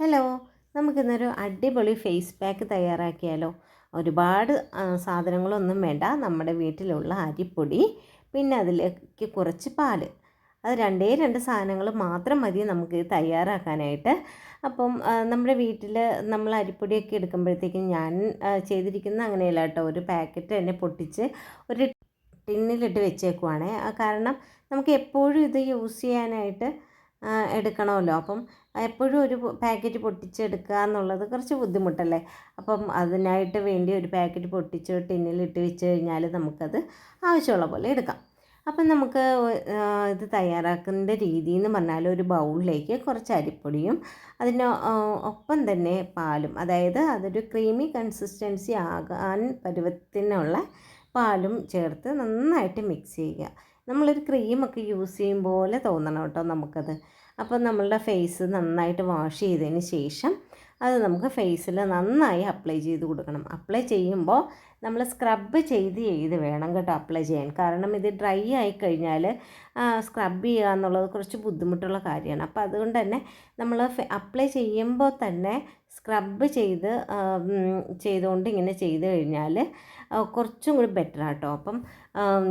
Hello നമുക്കിന്നൊരു അടിപൊളി face pack തയ്യാറാക്കിയാലോ. ഒരുപാട് സാധനങ്ങളൊന്നും വേണ്ട. നമ്മുടെ വീട്ടിലുള്ള അരിപ്പൊടി പിന്നെ അതിലേക്ക് കുറച്ച് പാൽ. അത് രണ്ടേ രണ്ട് സാധനങ്ങൾ മാത്രം മതി നമുക്ക് തയ്യാറാക്കാനായിട്ട്. അപ്പം നമ്മുടെ വീട്ടിൽ നമ്മൾ അരിപ്പൊടിയൊക്കെ എടുക്കുമ്പോഴത്തേക്കും ഞാൻ ചെയ്തിരിക്കുന്ന അങ്ങനെയല്ല കേട്ടോ. ഒരു പാക്കറ്റ് തന്നെ പൊട്ടിച്ച് ഒരു ടിന്നിലിട്ട് വെച്ചേക്കുവാണേ. കാരണം നമുക്ക് എപ്പോഴും ഇത് യൂസ് ചെയ്യാനായിട്ട് എടുക്കണമല്ലോ. അപ്പം എപ്പോഴും ഒരു പാക്കറ്റ് പൊട്ടിച്ചെടുക്കുക എന്നുള്ളത് കുറച്ച് ബുദ്ധിമുട്ടല്ലേ? അപ്പം അതിനായിട്ട് വേണ്ടി ഒരു പാക്കറ്റ് പൊട്ടിച്ച് ടിന്നിലിട്ട് വെച്ച് കഴിഞ്ഞാൽ നമുക്കത് ആവശ്യമുള്ള പോലെ എടുക്കാം. അപ്പം നമുക്ക് ഇത് തയ്യാറാക്കുന്ന രീതി എന്ന് പറഞ്ഞാൽ ഒരു ബൗളിലേക്ക് കുറച്ച് അരിപ്പൊടിയും അതിന് ഒപ്പം തന്നെ പാലും അതായത് അതൊരു ക്രീമി കൺസിസ്റ്റൻസി ആകാൻ പരുവത്തിനുള്ള പാലും ചേർത്ത് നന്നായിട്ട് മിക്സ് ചെയ്യുക. നമ്മളൊരു ക്രീമൊക്കെ യൂസ് ചെയ്യും പോലെ തോന്നണം കേട്ടോ നമുക്കത്. അപ്പോൾ നമ്മളുടെ ഫേസ് നന്നായിട്ട് വാഷ് ചെയ്തതിന് ശേഷം അത് നമുക്ക് ഫേസിൽ നന്നായി അപ്ലൈ ചെയ്ത് കൊടുക്കണം. അപ്ലൈ ചെയ്യുമ്പോൾ നമ്മൾ സ്ക്രബ് ചെയ്ത് ചെയ്ത് വേണം കേട്ടോ അപ്ലൈ ചെയ്യാൻ. കാരണം ഇത് ഡ്രൈ ആയി കഴിഞ്ഞാൽ സ്ക്രബ് ചെയ്യുക എന്നുള്ളത് കുറച്ച് ബുദ്ധിമുട്ടുള്ള കാര്യമാണ്. അപ്പോൾ അതുകൊണ്ട് തന്നെ നമ്മൾ അപ്ലൈ ചെയ്യുമ്പോൾ തന്നെ സ്ക്രബ് ചെയ്ത് ചെയ്തുകൊണ്ട് ഇങ്ങനെ ചെയ്ത് കഴിഞ്ഞാൽ കുറച്ചും കൂടി ബെറ്റർ ആട്ടോ അപ്പം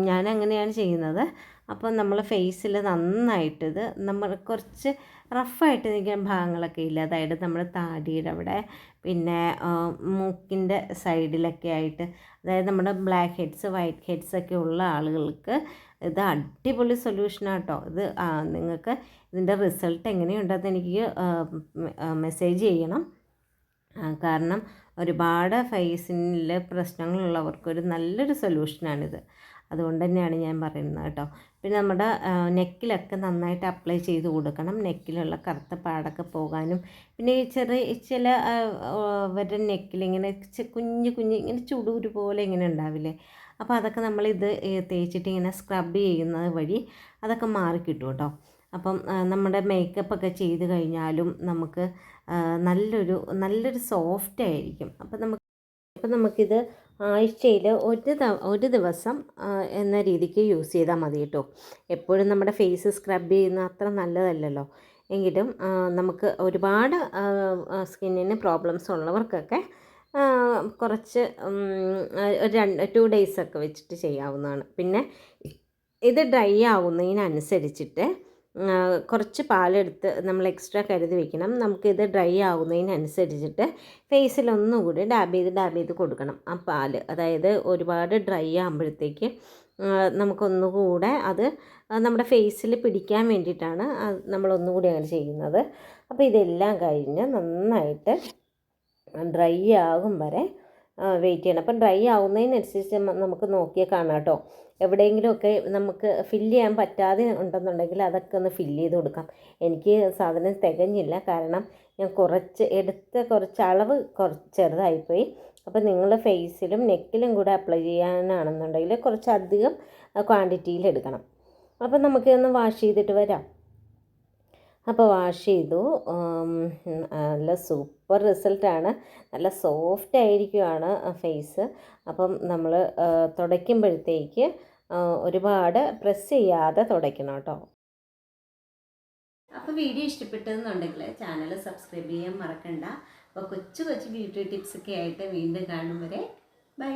ഞാൻ അങ്ങനെയാണ് ചെയ്യുന്നത്. അപ്പം നമ്മൾ ഫേസിൽ നന്നായിട്ടിത് നമ്മൾ കുറച്ച് റഫായിട്ട് നിൽക്കുന്ന ഭാഗങ്ങളൊക്കെ ഇല്ല? അതായത് നമ്മുടെ താടിയുടെ അവിടെ പിന്നെ മൂക്കിന്റെ സൈഡിലൊക്കെ ആയിട്ട് അതായത് നമ്മുടെ ബ്ലാക്ക് ഹെഡ്സ് വൈറ്റ് ഹെഡ്സ് ഒക്കെ ഉള്ള ആളുകൾക്ക് ഇത് അടിപൊളി സൊല്യൂഷനാണ് കേട്ടോ ഇത് നിങ്ങൾക്ക് ഇതിന്റെ റിസൾട്ട് എങ്ങനെയുണ്ടെന്ന് എനിക്ക് മെസ്സേജ് ചെയ്യണം. കാരണം ഒരുപാട് ഫേസിൽ പ്രശ്നങ്ങളുള്ളവർക്ക് ഒരു നല്ലൊരു സൊല്യൂഷനാണിത്. അതുകൊണ്ട് തന്നെയാണ് ഞാൻ പറയുന്നത് കേട്ടോ. പിന്നെ നമ്മുടെ നെക്കിലൊക്കെ നന്നായിട്ട് അപ്ലൈ ചെയ്ത് കൊടുക്കണം. നെക്കിലുള്ള കറുത്ത പാടൊക്കെ പോകാനും. പിന്നെ ഈ ചെറിയ ചില അവരുടെ നെക്കിലിങ്ങനെ കുഞ്ഞു കുഞ്ഞു ഇങ്ങനെ ചുടൂര് പോലെ ഇങ്ങനെ ഉണ്ടാവില്ലേ? അപ്പോൾ അതൊക്കെ നമ്മളിത് തേച്ചിട്ട് ഇങ്ങനെ സ്ക്രബ് ചെയ്യുന്നത് വഴി അതൊക്കെ മാറിക്കിട്ടും കേട്ടോ അപ്പം നമ്മുടെ മേക്കപ്പൊക്കെ ചെയ്ത് കഴിഞ്ഞാലും നമുക്ക് നല്ലൊരു നല്ലൊരു സോഫ്റ്റ് ആയിരിക്കും. അപ്പം നമുക്ക് അപ്പം നമുക്കിത് ആഴ്ചയിൽ ഒരു ഒരു ദിവസം എന്ന രീതിക്ക് യൂസ് ചെയ്താൽ മതി കേട്ടോ. എപ്പോഴും നമ്മുടെ ഫേസ് സ്ക്രബ് ചെയ്യുന്ന അത്ര നല്ലതല്ലല്ലോ. എങ്കിലും നമുക്ക് ഒരുപാട് സ്കിന്നിന് പ്രോബ്ലംസ് ഉള്ളവർക്കൊക്കെ കുറച്ച് ഒരു രണ്ട് ടു ഡേയ്സൊക്കെ വെച്ചിട്ട് ചെയ്യാവുന്നതാണ്. പിന്നെ ഇത് ഡ്രൈ ആവുന്നതിനനുസരിച്ചിട്ട് കുറച്ച് പാലെടുത്ത് നമ്മൾ എക്സ്ട്രാ കരുതി വെക്കണം. നമുക്കിത് ഡ്രൈ ആവുന്നതിനനുസരിച്ചിട്ട് ഫേസിൽ ഒന്നുകൂടി ഡാബ് ചെയ്ത് ഡാബ് ചെയ്ത് കൊടുക്കണം ആ പാൽ. അതായത് ഒരുപാട് ഡ്രൈ ആകുമ്പോഴത്തേക്ക് നമുക്കൊന്നുകൂടെ അത് നമ്മുടെ ഫേസിൽ പിടിക്കാൻ വേണ്ടിയിട്ടാണ് നമ്മളൊന്നുകൂടി അങ്ങനെ ചെയ്യുന്നത്. അപ്പോൾ ഇതെല്ലാം കഴിഞ്ഞ് നന്നായിട്ട് ഡ്രൈ ആകും വരെ വെയിറ്റ് ചെയ്യണം. അപ്പം ഡ്രൈ ആവുന്നതിനനുസരിച്ച് നമുക്ക് നോക്കിയാൽ കാണാം കേട്ടോ. എവിടെയെങ്കിലുമൊക്കെ നമുക്ക് ഫില്ല് ചെയ്യാൻ പറ്റാതെ ഉണ്ടെന്നുണ്ടെങ്കിൽ അതൊക്കെ ഒന്ന് ഫില്ല് ചെയ്ത് കൊടുക്കാം. എനിക്ക് സാധനം തികഞ്ഞില്ല. കാരണം ഞാൻ കുറച്ച് എടുത്ത കുറച്ച് അളവ് കുറച്ച് ചെറുതായിപ്പോയി. അപ്പോൾ നിങ്ങൾ ഫേസിലും നെക്കിലും കൂടെ അപ്ലൈ ചെയ്യാനാണെന്നുണ്ടെങ്കിൽ കുറച്ചധികം ക്വാണ്ടിറ്റിയിൽ എടുക്കണം. അപ്പോൾ നമുക്ക് ഒന്ന് വാഷ് ചെയ്തിട്ട് വരാം. അപ്പോൾ വാഷ് ചെയ്തു. നല്ല സൂപ്പർ റിസൾട്ടാണ്. നല്ല സോഫ്റ്റ് ആയിരിക്കുവാണ് ഫേസ്. അപ്പം നമ്മൾ തുടയ്ക്കുമ്പോഴത്തേക്ക് ഒരുപാട് പ്രസ് ചെയ്യാതെ തുടയ്ക്കണം കേട്ടോ. അപ്പോൾ വീഡിയോ ഇഷ്ടപ്പെട്ടതെന്നുണ്ടെങ്കിൽ ചാനൽ സബ്സ്ക്രൈബ് ചെയ്യാൻ മറക്കണ്ട. അപ്പോൾ കൊച്ചു കൊച്ചു ബ്യൂട്ടി ടിപ്സൊക്കെ ആയിട്ട് വീണ്ടും കാണും വരെ. ബൈ.